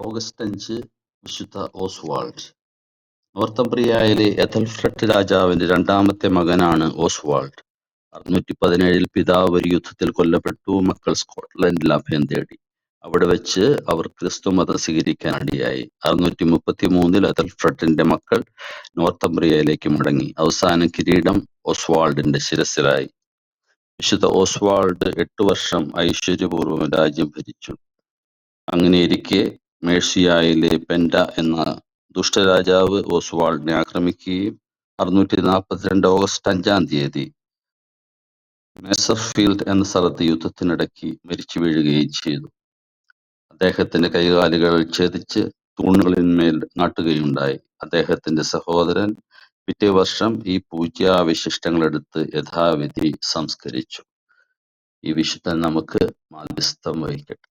August അഞ്ച് വിശുദ്ധ Oswald നോർത്തംബ്രിയയിലെ എഥൽഫ്രട്ട് രാജാവിന്റെ രണ്ടാമത്തെ മകനാണ് ഓസ്വാൾഡ് അറുന്നൂറ്റി പതിനേഴിൽ പിതാവ് ഒരു യുദ്ധത്തിൽ കൊല്ലപ്പെട്ടു മക്കൾ സ്കോട്ട്ലൻഡിൽ അഭയം തേടി. അവിടെ വെച്ച് അവർ ക്രിസ്തുമതം സ്വീകരിക്കാൻ ഇടയായി അറുന്നൂറ്റി മുപ്പത്തി മൂന്നിൽ എഥൽഫ്രഡിന്റെ മക്കൾ നോർത്തംബ്രിയയിലേക്ക് മടങ്ങി. അവസാന കിരീടം ഓസ്വാൾഡിന്റെ ശിരസിലായി വിശുദ്ധ ഓസ്വാൾഡ് എട്ടു വർഷം ഐശ്വര്യപൂർവം രാജ്യം ഭരിച്ചു. അങ്ങനെയിരിക്കെ മേഴ്സിയായിലെ പെൻഡ എന്ന ദുഷ്ടരാജാവ് ഓസ്വാൾഡിനെ ആക്രമിക്കുകയും അറുന്നൂറ്റി നാൽപ്പത്തിരണ്ട് ഓഗസ്റ്റ് അഞ്ചാം തീയതി മെസർഫീൽഡ് എന്ന സ്ഥലത്ത് യുദ്ധത്തിനിടയ്ക്ക് മരിച്ചു വീഴുകയും ചെയ്തു. അദ്ദേഹത്തിന്റെ കൈകാലുകൾ ഛേദിച്ച് തൂണുകളിന്മേൽ നാട്ടുകയുണ്ടായി. അദ്ദേഹത്തിന്റെ സഹോദരൻ പിറ്റേ വർഷം ഈ പൂജ്യാവശിഷ്ടങ്ങളെടുത്ത് യഥാവിധി സംസ്കരിച്ചു. ഈ വിശുദ്ധൻ നമുക്ക് മാധ്യസ്ഥം വഹിക്കട്ടെ.